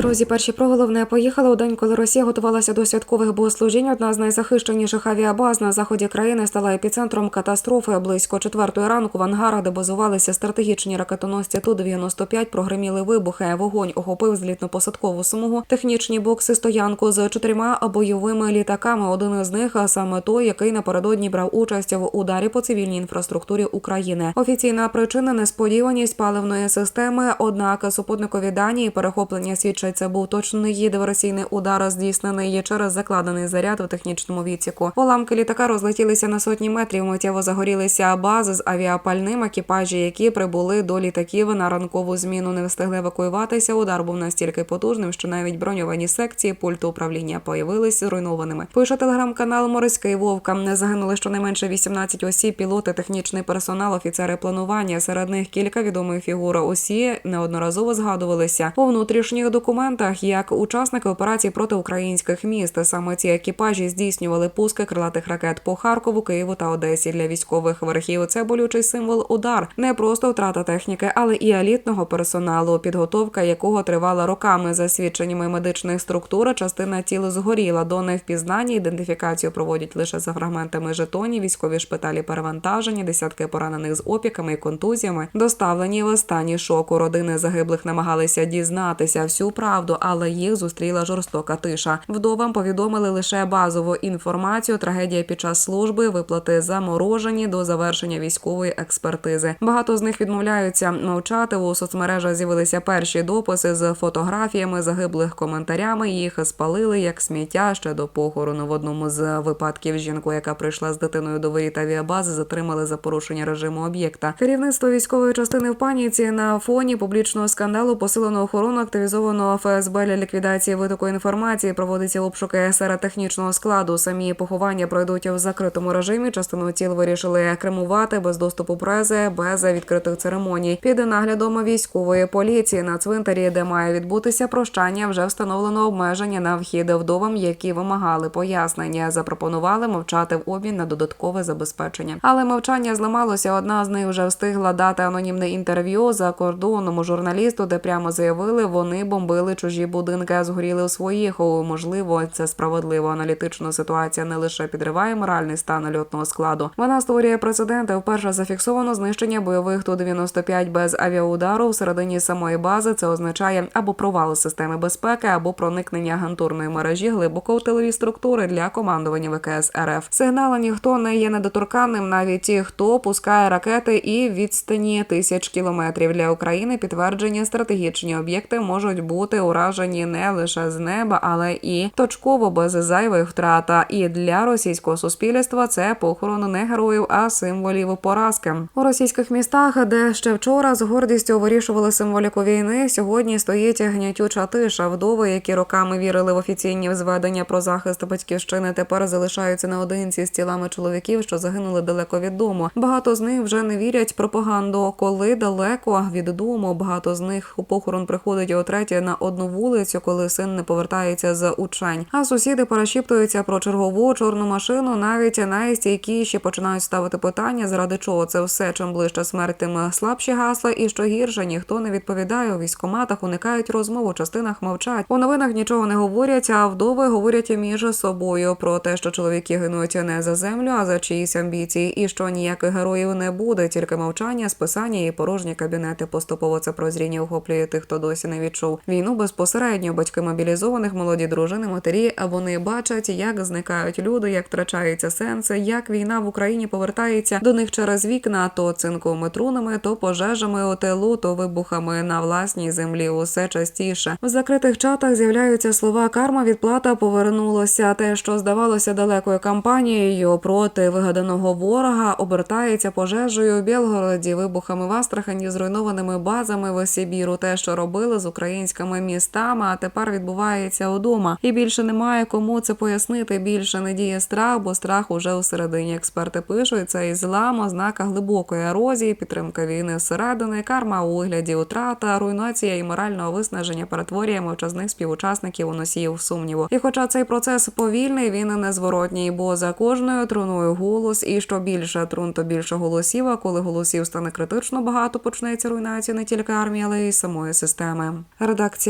Друзі, перші про головне поїхали у день, коли Росія готувалася до святкових богослужінь. Одна з найзахищеніших авіабаз на заході країни стала епіцентром катастрофи. Близько четвертої ранку в ангарах, де базувалися стратегічні ракетоносці Ту-95, прогреміли вибухи. Вогонь охопив злітно-посадкову смугу, технічні бокси, стоянку з чотирма бойовими літаками. Один із них саме той, який напередодні брав участь в ударі по цивільній інфраструктурі України. Офіційна причина несподіваність паливної системи. Однак супутникові дані і перехоплення свідчать, це був точно точний диверсійний удар, здійснений є через закладений заряд у технічному відсіку. Уламки літака розлетілися на сотні метрів. Миттєво загорілися бази з авіапальним. Екіпажі, які прибули до літаків на ранкову зміну, не встигли евакуюватися. Удар був настільки потужним, що навіть броньовані секції пульту управління появились зруйнованими. Пише телеграм-канал Морський Вовка. Не загинули щонайменше 18 осіб, пілоти, технічний персонал, офіцери планування. Серед них кілька відомих фігур. Усі неодноразово згадувалися у внутрішніх документах як учасники операції проти українських міст. Саме ці екіпажі здійснювали пуски крилатих ракет по Харкову, Києву та Одесі для військових верхів. Це болючий символ удар, не просто втрата техніки, але і елітного персоналу, підготовка якого тривала роками. За свідченнями медичних структур, частина тіл згоріла до невпізнання. Ідентифікацію проводять лише за фрагментами жетонів, військові шпиталі перевантажені, десятки поранених з опіками і контузіями, доставлені в стані шоку. Родини загиблих намагалися дізнатися всю правду, але їх зустріла жорстока тиша. Вдовам повідомили лише базову інформацію. Трагедія під час служби, виплати заморожені до завершення військової експертизи. Багато з них відмовляються мовчати. У соцмережах з'явилися перші дописи з фотографіями загиблих коментарями. Їх спалили як сміття ще до похорону. В одному з випадків жінку, яка прийшла з дитиною до воріт авіабази, затримали за порушення режиму об'єкта. Керівництво військової частини в паніці на фоні публічного скандалу посилено охорону активізованого ФСБ для ліквідації витоку інформації. Проводиться обшуки серед технічного складу. Самі поховання пройдуть в закритому режимі. Частину тіл вирішили кремувати без доступу преси, без відкритих церемоній. Під наглядом військової поліції на цвинтарі, де має відбутися прощання, вже встановлено обмеження на вхід вдовам, які вимагали пояснення. Запропонували мовчати в обмін на додаткове забезпечення. Але мовчання зламалося. Одна з них вже встигла дати анонімне інтерв'ю за кордоном журналісту, де прямо заявили, вони бомбили чужі будинки, а згоріли у своїх. О, можливо, це справедливо. Аналітична ситуація не лише підриває моральний стан льотного складу. Вона створює прецеденти. Вперше зафіксовано знищення бойових Ту-95 без авіаудару всередині самої бази. Це означає або провал системи безпеки, або проникнення агентурної мережі глибоко в тилові структури для командування ВКС РФ. Сигнали ніхто не є недоторканним, навіть ті, хто пускає ракети і відстані тисяч кілометрів для України. Підтвердження стратегічні об'єкти можуть бути уражені не лише з неба, але і точково без зайвих втрат. І для російського суспільства це похорон не героїв, а символів поразки у російських містах, де ще вчора з гордістю вирішували символіку війни. Сьогодні стоїть гнятюча тиша. Вдови, які роками вірили в офіційні зведення про захист батьківщини, тепер залишаються наодинці з тілами чоловіків, що загинули далеко від дому. Багато з них вже не вірять пропаганду, коли далеко від дому. Багато з них у похорон приходить о третє на одну вулицю, коли син не повертається з учень. А сусіди перешіптуються про чергову чорну машину. Навіть найстійкіші починають ставити питання, заради чого це все. Чим ближче смерть, тим слабші гасла, і що гірше, ніхто не відповідає у військоматах, уникають розмов, у частинах мовчать. У новинах нічого не говорять, а вдови говорять між собою про те, що чоловіки гинуть не за землю, а за чиїсь амбіції, і що ніяких героїв не буде, тільки мовчання, списання і порожні кабінети. Поступово це прозріння охоплює тих, хто досі не відчув війну безпосередньо. Батьки мобілізованих, молоді дружини, матері. А вони бачать, як зникають люди, як втрачається сенс, як війна в Україні повертається до них через вікна, то цинковими трунами, то пожежами у тилу, то вибухами на власній землі. Усе частіше в закритих чатах з'являються слова карма. Відплата повернулося. Те, що здавалося далекою кампанією проти вигаданого ворога, обертається пожежею в Білгороді, вибухами в Астрахані, зруйнованими базами в Сибіру. Те, що робили з українськими містами, а тепер відбувається удома. І більше немає кому це пояснити. Більше не діє страх, бо страх уже усередині. Експерти пишуть, це ізлам, ознака глибокої ерозії, підтримка війни зсередини, карма у вигляді утрата, руйнація і морального виснаження перетворює мовчазних співучасників у носіїв сумніву. І хоча цей процес повільний, він незворотній, бо за кожною труною голос, і що більше трун, то більше голосів. А коли голосів стане критично багато, почнеться руйнація не тільки армії, але й самої системи. Редакція